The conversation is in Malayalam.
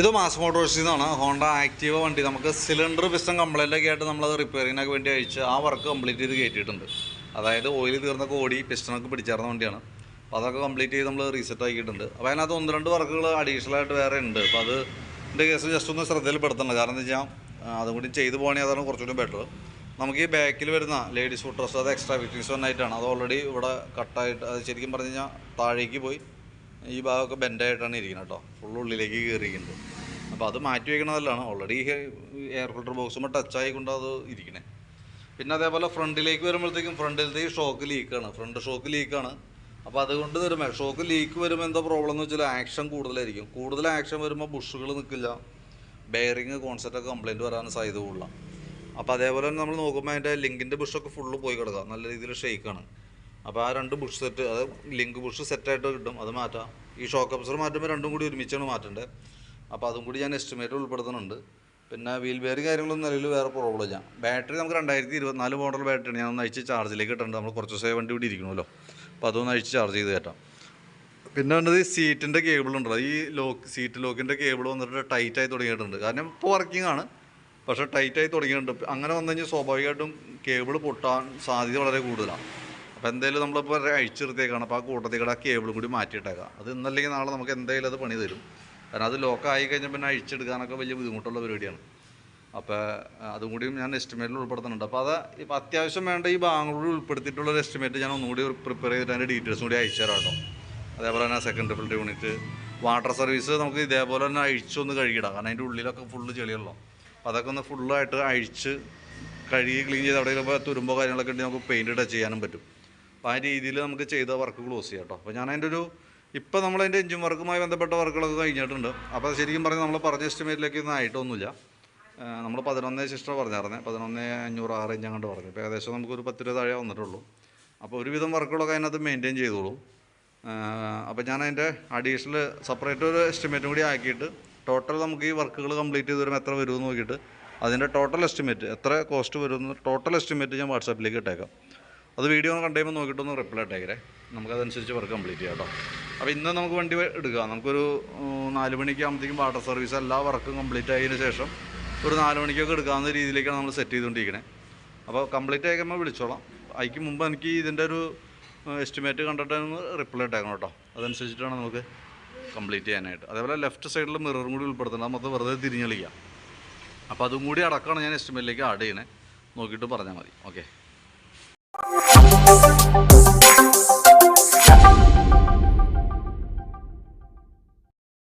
ഇത് മാസ് മോട്ടോഴ്സിൽ നിന്നാണ് ഹോണ്ട ആക്റ്റീവ വണ്ടി. നമുക്ക് സിലിണ്ടർ പിസ്റ്റൺ കംപ്ലൈന്റ് ഒക്കെ ആയിട്ട് നമ്മളത് റിപ്പയറിങ്ങിനൊക്കെ വേണ്ടി അയച്ച് ആ വർക്ക് കംപ്ലീറ്റ് ചെയ്ത് കയറ്റിയിട്ടുണ്ട് അതായത് ഓയിൽ തീർന്നൊക്കെ ഓടി പിസ്റ്റണൊക്കെ പിടിച്ചേർന്ന വണ്ടിയാണ്. അപ്പോൾ അതൊക്കെ കംപ്ലീറ്റ് ചെയ്ത് നമ്മൾ റീസെറ്റ് ആക്കിയിട്ടുണ്ട്. അപ്പോൾ അതിനകത്ത് ഒന്ന് രണ്ട് വർക്കുകൾ അഡീഷണൽ ആയിട്ട് വേറെ ഉണ്ട്. അപ്പോൾ അത് എന്റെ കേസ് ജസ്റ്റ് ഒന്ന് ശ്രദ്ധയിൽപ്പെടുത്തണം. കാരണം എന്താ വെച്ചാൽ അതും കൂടി ചെയ്തു പോകണമെങ്കിൽ അതാണ് കുറച്ചുകൂടി ബെറ്റർ നമുക്ക് ഈ ബാക്കിൽ വരുന്ന ലേഡീസ് ഫുഡ് ഡ്രസ്സ് അത് എക്സ്ട്രാ ഫിറ്റിങ്സ് വന്നായിട്ടാണ്. അത് ഓൾറെഡി ഇവിടെ കട്ടായിട്ട് അത് ശരിക്കും പറഞ്ഞു കഴിഞ്ഞാൽ താഴേക്ക് പോയി. ഈ ഭാഗമൊക്കെ ബെൻഡായിട്ടാണ് ഇരിക്കുന്നത് കേട്ടോ. ഫുൾ ഉള്ളിലേക്ക് കയറിയിട്ടുണ്ട് അപ്പോൾ അത് മാറ്റി വയ്ക്കണതല്ലാണ് ഓൾറെഡി എയർ ഫിൽട്ടർ ബോക്സുമ്പോൾ ടച്ച് ആയിക്കൊണ്ട് അത് ഇരിക്കണേ. പിന്നെ അതേപോലെ ഫ്രണ്ടിലേക്ക് വരുമ്പോഴത്തേക്കും ഫ്രണ്ടിലത്തെ ഈ ഷോക്ക് ലീക്കാണ് ഫ്രണ്ട് ഷോക്ക് ലീക്കാണ് അപ്പോൾ അതുകൊണ്ട് വരുമ്പോൾ ഷോക്ക് ലീക്ക് വരുമ്പോൾ എന്താ പ്രോബ്ലം എന്ന് വെച്ചാൽ ആക്ഷൻ കൂടുതലായിരിക്കും. കൂടുതൽ ആക്ഷൻ വരുമ്പോൾ ബുഷുകൾ നിൽക്കില്ല. ബെയറിങ് കോൺസെപ്റ്റൊക്കെ കംപ്ലൈന്റ് വരാൻ സാധ്യത കൂടുതലാണ്. അപ്പോൾ അതേപോലെ തന്നെ നമ്മൾ നോക്കുമ്പോൾ അതിന്റെ ലിങ്കിന്റെ ബുഷൊക്കെ ഫുള്ള് പോയി കിടക്കുക. നല്ല രീതിയിൽ ഷെയ്ക്കാണ് അപ്പോൾ ആ രണ്ട് ബുഷ് സെറ്റ് അത് ലിങ്ക് ബുഷ് സെറ്റായിട്ട് കിട്ടും അത് മാറ്റാം. ഈ ഷോക്ക് അബ്സർ മാറ്റുമ്പോൾ രണ്ടും കൂടി ഒരുമിച്ചാണ് മാറ്റേണ്ടത് അപ്പോൾ അതും കൂടി ഞാൻ എസ്റ്റിമേറ്റ് ഉൾപ്പെടുത്തുന്നുണ്ട്. പിന്നെ വീൽ ബെയർ കാര്യങ്ങളൊന്നും നിലവിൽ വേറെ പ്രോബ്ലം ഇല്ല. ബാറ്ററി നമുക്ക് രണ്ടായിരത്തി ഇരുപത്തിനാല് മോഡൽ ബാറ്ററി ഞാൻ ഒന്ന് അയച്ച് ചാർജിലേക്ക് ഇട്ടിട്ടുണ്ട് നമ്മൾ കുറച്ച് ദിവസമായി വണ്ടി ഇവിടെ ഇരിക്കണമല്ലോ. അപ്പോൾ അതൊന്ന് അഴിച്ച് ചാർജ് ചെയ്ത് കയറ്റാം പിന്നെ വേണ്ടത് ഈ സീറ്റിന്റെ കേബിൾ ഉണ്ടല്ലോ. ഈ ലോക്ക് സീറ്റ് ലോക്കിന്റെ കേബിൾ വന്നിട്ട് ടൈറ്റ് ആയി തുടങ്ങിയിട്ടുണ്ട്. കാരണം ഇപ്പോൾ വർക്കിംഗ് ആണ്. പക്ഷേ ടൈറ്റായി തുടങ്ങിയിട്ടുണ്ട്. അങ്ങനെ വന്നു കഴിഞ്ഞാൽ സ്വാഭാവികമായിട്ടും കേബിൾ പൊട്ടാൻ സാധ്യത വളരെ കൂടുതലാണ്. അപ്പോൾ എന്തായാലും നമ്മളിപ്പോൾ അഴിച്ചെടുത്തേക്കാണ് അപ്പോൾ ആ കൂട്ടത്തേക്കൂടെ ആ കേബിളും കൂടി മാറ്റിയിട്ടേക്കാം. അത് ഇന്നല്ലെങ്കിൽ നാളെ നമുക്ക് എന്തായാലും അത് പണി തരും. കാരണം അത് ലോക്കായി കഴിഞ്ഞാൽ പിന്നെ അഴിച്ചെടുക്കാനൊക്കെ വലിയ ബുദ്ധിമുട്ടുള്ള പരിപാടിയാണ്. അപ്പോൾ അതും കൂടിയും ഞാൻ എസ്റ്റിമേറ്റിൽ ഉൾപ്പെടുത്തുന്നുണ്ട്. അപ്പോൾ അത് ഇപ്പോൾ അത്യാവശ്യം വേണ്ട ഈ ബാംഗ്ലൂർ ഉൾപ്പെടുത്തിയിട്ടുള്ള ഒരു എസ്റ്റിമേറ്റ് ഞാൻ ഒന്നുകൂടി പ്രിപ്പയർ ചെയ്തിട്ട് അതിന്റെ ഡീറ്റെയിൽസും കൂടി അയച്ചു തരാം കേട്ടോ. അതേപോലെ തന്നെ second double unit water service നമുക്ക് ഇതേപോലെ തന്നെ അഴിച്ചൊന്ന് കഴുകിയിടാം. കാരണം അതിന്റെ ഉള്ളിലൊക്കെ ഫുള്ള് ചെളിയല്ലോ അപ്പോൾ അതൊക്കെ ഒന്ന് ഫുള്ളായിട്ട് അഴിച്ച് കഴുകി ക്ലീൻ ചെയ്ത് അവിടെ ഇപ്പോൾ തുരുമ്പോ കാര്യങ്ങളൊക്കെ ഉണ്ടെങ്കിൽ നമുക്ക് പെയിന്റ് ടച്ച് ചെയ്യാനും പറ്റും. അപ്പോൾ ആ രീതിയിൽ നമുക്ക് ചെയ്ത വർക്ക് ക്ലോസ് ചെയ്യാം കേട്ടോ അപ്പോൾ ഞാൻ അതിന്റെ ഒരു ഇപ്പോൾ നമ്മളതിന്റെ എഞ്ചിൻ വർക്കുമായി ബന്ധപ്പെട്ട വർക്കുകളൊക്കെ കഴിഞ്ഞിട്ടുണ്ട്. അപ്പോൾ ശരിക്കും പറഞ്ഞാൽ നമ്മൾ പറഞ്ഞ എസ്റ്റിമേറ്റിലേക്ക് ഒന്നും ആയിട്ടൊന്നുമില്ല. നമ്മൾ പതിനൊന്ന് സിസ്റ്റർ പറഞ്ഞായിരുന്നേ. പതിനൊന്ന് അഞ്ഞൂറ് ആറ് ഇഞ്ച് അങ്ങോട്ട് പറഞ്ഞു. ഇപ്പോൾ ഏകദേശം നമുക്കൊരു പത്ത് രൂപ താഴെ വന്നിട്ടുള്ളൂ. അപ്പോൾ ഒരുവിധം വർക്കുകളൊക്കെ അതിനകത്ത് മെയിന്റെയിൻ ചെയ്തോളൂ. അപ്പോൾ ഞാൻ അതിന്റെ അഡീഷണൽ സെപ്പറേറ്റ് ഒരു എസ്റ്റിമേറ്റും കൂടി ആക്കിയിട്ട് ടോട്ടൽ നമുക്ക് ഈ വർക്കുകൾ കംപ്ലീറ്റ് ചെയ്ത് വരുമ്പോൾ എത്ര വരുമെന്ന് നോക്കിയിട്ട് അതിന്റെ ടോട്ടൽ എസ്റ്റിമേറ്റ് എത്ര കോസ്റ്റ് വരുമെന്ന് ടോട്ടൽ എസ്റ്റിമേറ്റ് ഞാൻ വാട്സാപ്പിലേക്ക് ഇട്ടേക്കാം. അത് വീഡിയോ കണ്ടു കഴിയുമ്പോൾ നോക്കിയിട്ടൊന്ന് റിപ്ലൈ ഇട്ടേക്കരെ നമുക്കതനുസരിച്ച് വർക്ക് കംപ്ലീറ്റ് ചെയ്യാം കേട്ടോ അപ്പോൾ ഇന്ന് നമുക്ക് വണ്ടി എടുക്കുക നമുക്കൊരു നാല് മണിക്ക് ആകുമ്പോഴത്തേക്കും വാട്ടർ സർവീസ് എല്ലാ വർക്കും കംപ്ലീറ്റ് ആയതിനു ശേഷം ഒരു നാല് മണിക്കൊക്കെ എടുക്കാവുന്ന രീതിയിലേക്കാണ് നമ്മൾ സെറ്റ് ചെയ്തുകൊണ്ടിരിക്കുന്നത് അപ്പോൾ കംപ്ലീറ്റ് ആയിക്കുമ്പോൾ വിളിച്ചോളാം. അതിക്ക് മുമ്പ് എനിക്ക് ഇതിന്റെ ഒരു എസ്റ്റിമേറ്റ് കണ്ടിട്ട് റിപ്ലൈ ഇട്ടേക്കണം കേട്ടോ അതനുസരിച്ചിട്ടാണ് നമുക്ക് കംപ്ലീറ്റ് ചെയ്യാനായിട്ട്. അതേപോലെ ലെഫ്റ്റ് സൈഡിൽ മിററും കൂടി ഉൾപ്പെടുത്തണം നമുക്ക് വെറുതെ തിരിഞ്ഞളിക്കാം. അപ്പോൾ അതും കൂടി അടക്കമാണ് ഞാൻ എസ്റ്റിമേറ്റിലേക്ക് ആഡ് ചെയ്യണേ. നോക്കിയിട്ട് പറഞ്ഞാൽ മതി. Okay Thank